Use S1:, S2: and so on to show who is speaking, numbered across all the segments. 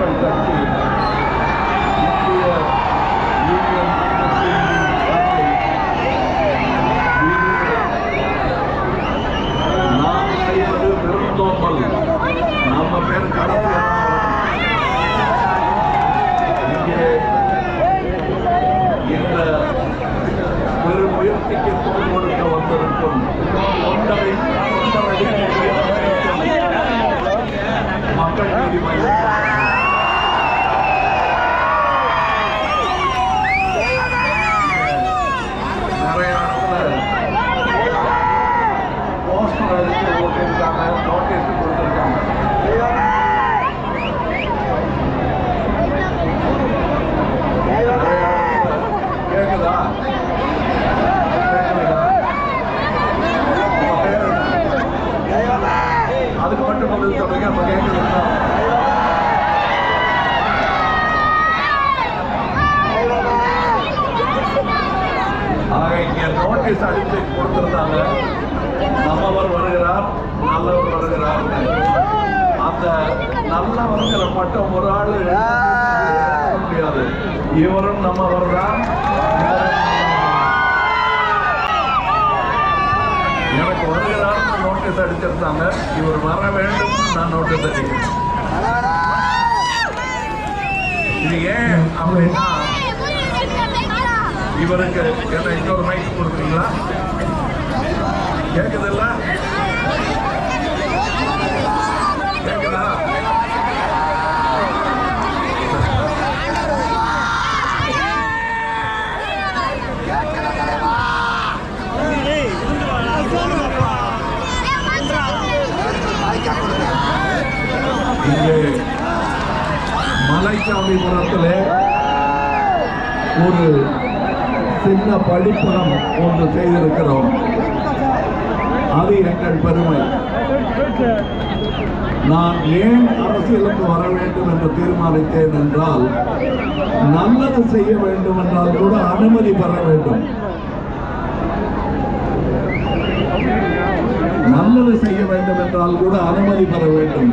S1: மக்கள் கட்சி இந்திய யூனியன் நாம் செய்வது பெருந்தோம்பல் நம்ம பேர் கடத்தியான இங்கே இந்த பெரும் முயற்சிக்கு அதுக்கு மட்டும் பதில் சொல்லுங்க அப்ப கேக்குதுன்னா ஆக இங்க நோட்டீஸ் அடித்து கொடுத்திருந்தாங்க. நம்மவர் வருகிறார் நல்லவர் வருகிறார். அந்த நல்லவர்களை மட்டும் ஒரு ஆள் முடியாது. இவரும் நம்மவர் தான் எனக்கு வருகிறார் நோட்டீஸ் அடிச்சிருந்தாங்க இவர் வர வேண்டும். நான் நோட்டு அடிக்கிறேன் இது ஏன் அப்படின்னா இவருக்கு என்ன இன்னொரு மைக் கொடுக்குறீங்களா? கேக்குதுல்ல மலைச்சாமிபுரத்திலே ஒரு சின்ன படிப்பகம் ஒன்று செய்திருக்கிறோம். அது எங்கள் பெருமை. நான் ஏன் அரசியலுக்கு வர வேண்டும் என்று தீர்மானித்தேன் என்றால் நல்லது செய்ய வேண்டும் என்றால் கூட அனுமதி பெற வேண்டும். நல்லது செய்ய வேண்டும் என்றால் கூட அனுமதி பெற வேண்டும்.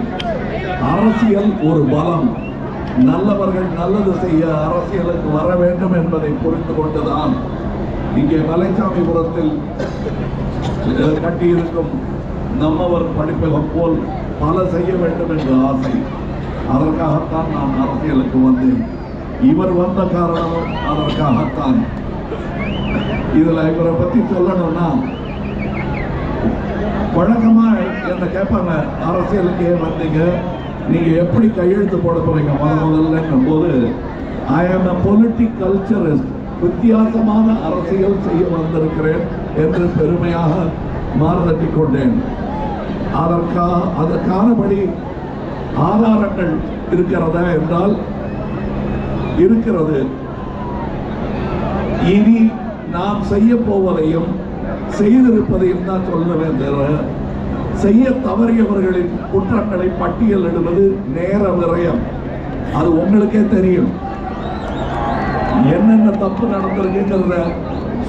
S1: அரசியல் ஒரு பலம். நல்லவர்கள் நல்லது செய்ய அரசியலுக்கு வர வேண்டும் என்பதை புரிந்து கொண்டுதான் இங்கே மலைச்சாமிபுரத்தில் கட்டியிருக்கும் நம்மவர் படிப்பகம் போல் பல செய்ய வேண்டும் என்ற ஆசை. அதற்காகத்தான் நான் அரசியலுக்கு வந்தேன். இவர் வந்த காரணமும் அதற்காகத்தான். இதில் இவரை பற்றி சொல்லணும்னா வழக்கமாக என்ன கேட்பாங்க அரசியலுக்கு வந்தீங்க. நீங்கள் எப்படி கையெழுத்து போட போறீங்க? முத முதல்லன்னும் போது ஐ ஆம் அ பொலிட்டிக் கல்ச்சரிஸ்ட் வித்தியாசமான அரசியல் செய்ய வந்திருக்கிறேன் என்று பெருமையாக மாறுதட்டி கொண்டேன் அதற்கா அதற்கானபடி ஆதாரங்கள் இருக்கிறதா என்றால் இருக்கிறது. இனி நாம் செய்ய போவதையும் செய்திருப்பதையும் தான் சொல்லுவேன் தவிர செய்ய தவறியவர்களின் குற்றங்களை பட்டியலிடுவது நேர விரயம். அது உங்களுக்கே தெரியும். என்னென்ன தப்பு நடந்திருக்குங்கிறத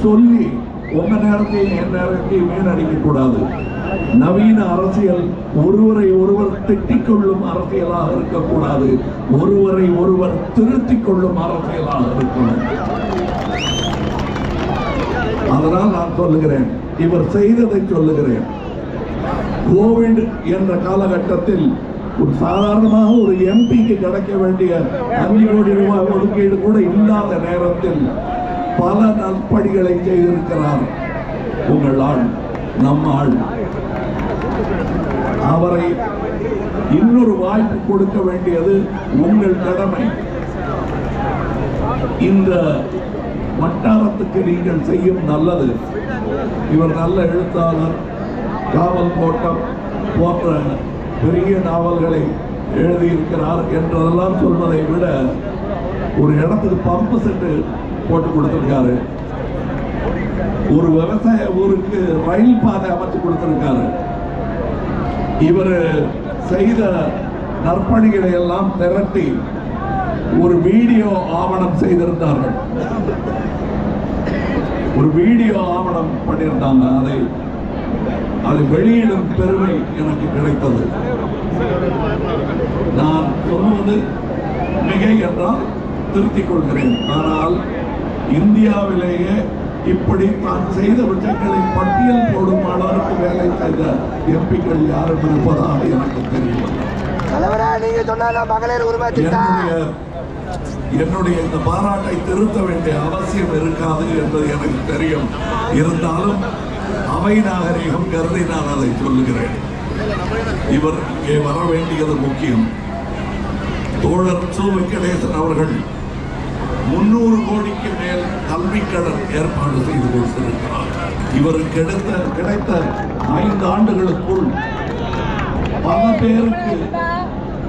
S1: சொல்லி உங்க நேரத்தையும் என் நேரத்தையும் வீணடிக்க கூடாது. நவீன அரசியல் ஒருவரை ஒருவர் திட்டிக் கொள்ளும் அரசியலாக இருக்கக்கூடாது. ஒருவரை ஒருவர் திருத்திக் கொள்ளும் அரசியலாக இருக்கணும். அதனால் நான் சொல்லுகிறேன். இவர் செய்ததை சொல்லுகிறேன். கோவிட் என்ற காலகட்டத்தில் ஒரு சாதாரணமாக ஒரு எம்பிக்கு கிடைக்க வேண்டிய அஞ்சு கோடி ரூபாய் ஒதுக்கீடு கூட இல்லாத நேரத்தில் பல நற்பணிகளை செய்திருக்கிறார். உங்கள் ஆள் நம்ம ஆள். அவரை இன்னொரு வாய்ப்பு கொடுக்க வேண்டியது உங்கள் கடமை. இந்த வட்டாரத்துக்கு நீங்கள் செய்யும் நல்லது. இவர் நல்ல எழுத்தாளர் காவல் கோட்டம் போன்ற பெரிய நாவல்களை எழுதியிருக்கிறார் என்றதெல்லாம் சொல்வதை விட ஒரு இடத்துக்கு பம்பு செட்டு போட்டு கொடுத்துருக்காரு. ஒரு விவசாய ஊருக்கு ரயில் பாதை அமைச்சு கொடுத்திருக்காரு. இவர் செய்த நற்பணிகளை எல்லாம் திரட்டி ஒரு வீடியோ ஆவணம் செய்திருந்தார்கள். ஒரு வீடியோ ஆவணம் பண்ணியிருந்தாங்க. அதை அது வெளியிடும் பெருமை எனக்கு கிடைத்தது. நான் சொல்வது மிகை என்றால் திருத்திக் கொள்கிறேன். ஆனால் இந்தியாவிலேயே இப்படி தான் செய்த விஷயங்களை பட்டியல் போடும் அளவிற்கு வேலை செய்த எம்பிக்கள் யாரும் இருப்பதாக எனக்கு என்னுடைய என்னுடைய இந்த பாராட்டை திருத்த வேண்டிய அவசியம் இருக்காது என்பது எனக்கு தெரியும். இருந்தாலும் அவை நாகரிகம் கருதி நான் அதை சொல்லுகிறேன். இவர் இங்கே வர வேண்டியது முக்கியம். தோழர் சு. வெங்கடேசன் அவர்கள் முன்னூறு கோடிக்கு மேல் கல்வி கடன் ஏற்பாடு செய்து கொடுத்திருக்கிறார். இவருக்கு கிடைத்த கிடைத்த ஐந்து ஆண்டுகளுக்குள் பல பேருக்கு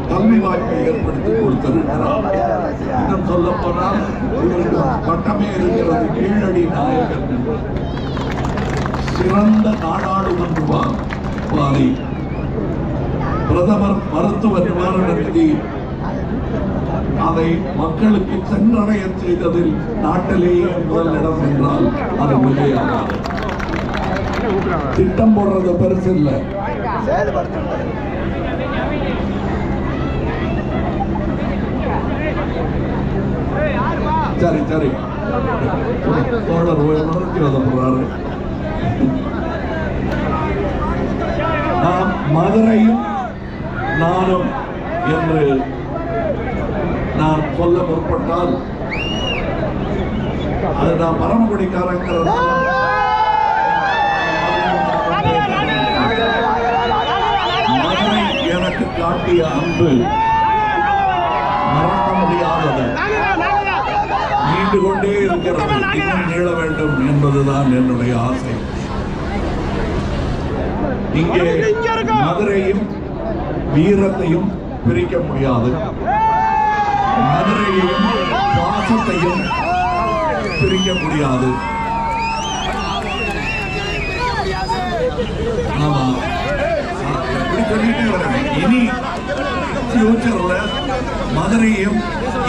S1: கல்வி வாய்ப்பை ஏற்படுத்தி கொடுத்திருக்கிறார். இன்னும் சொல்ல போனால் இவருக்கு பட்டமே இருக்கிறது கீழடி நாயகன். என்று. சிறந்த நாடாளுமன்ற வா- பிரதமர் மருத்துவ நிவாரண நிதி அதை மக்களுக்கு சென்றடைய செய்ததில் நாட்டிலேயே முதலிடம் என்றால் அது மிகையாகாது திட்டம் போடுறது பெருசு இல்லை. சரி சரி. தோழர் உணர்ச்சி வசப்படுறாரு நாம் மதுரையும் நானும் என்று நான் சொல்ல முற்பட்டால் அது நான் பரமக்குடிக்காரங்கிறது மதுரை எனக்கு காட்டிய அன்பு வேண்டும் என்பதுதான் என்னுடைய ஆசை. இங்கே மதுரையும் வீரத்தையும் பிரிக்க முடியாது. மதுரையையும் பாசத்தையும் பிரிக்க முடியாது. ஆமா. இப்படி சொல்லிட்டே வரேன். இனி ஃபியூச்சர்ல மதுரையும்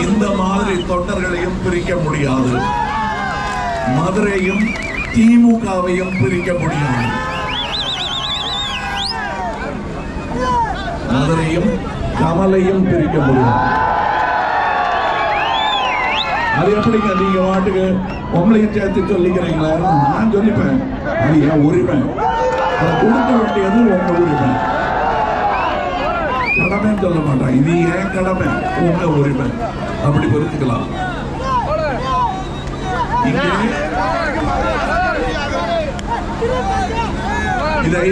S1: இந்த மாதிரி தொண்டர்களையும் பிரிக்க முடியாது. மதுரையும் திமுகவையும் பிரிக்க முடியும். மதுரையும் கமலையும் பிரிக்க முடியும். அது எப்படிங்க நீங்க வாட்டுக்கு உங்களையும் சேர்த்து சொல்லிக்கிறீங்களா? நான் சொல்லிப்பேன். அது என் உரிமை. அதை கொடுக்க வேண்டியது உங்க உரிமை. கடமைன்னு சொல்ல மாட்டேன். இது ஏன் கடமை. உங்க உரிமை. அப்படி புரிஞ்சுக்கலாம். இதை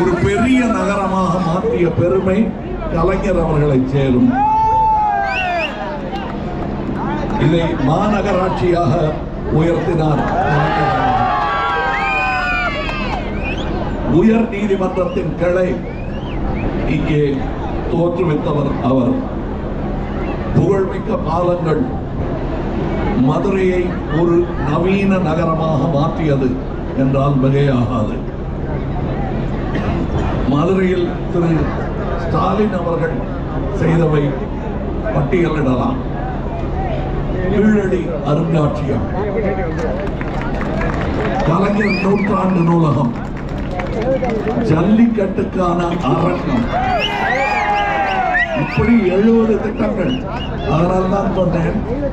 S1: ஒரு பெரிய நகரமாக மாற்றிய பெருமை கலைஞர் அவர்களை சேரும். இதை மாநகராட்சியாக உயர்த்தினார் உயர் நீதிமன்றத்தின் கிளை இங்கே தோற்றுவித்தவர் அவர். புகழ்மிக்க பாலங்கள் மதுரையை ஒரு நவீன நகரமாக மாற்றியது என்றால் மிகையாகாது. மதுரையில் திரு ஸ்டாலின் அவர்கள் செய்தவை பட்டியலிடலாம். கீழடி அருங்காட்சியகம். கலைஞர் நூற்றாண்டு நூலகம். ஜல்லிக்கட்டுக்கான அரங்கம். இப்படி எழுபது திட்டங்கள். அதனால்தான் சொன்னேன்.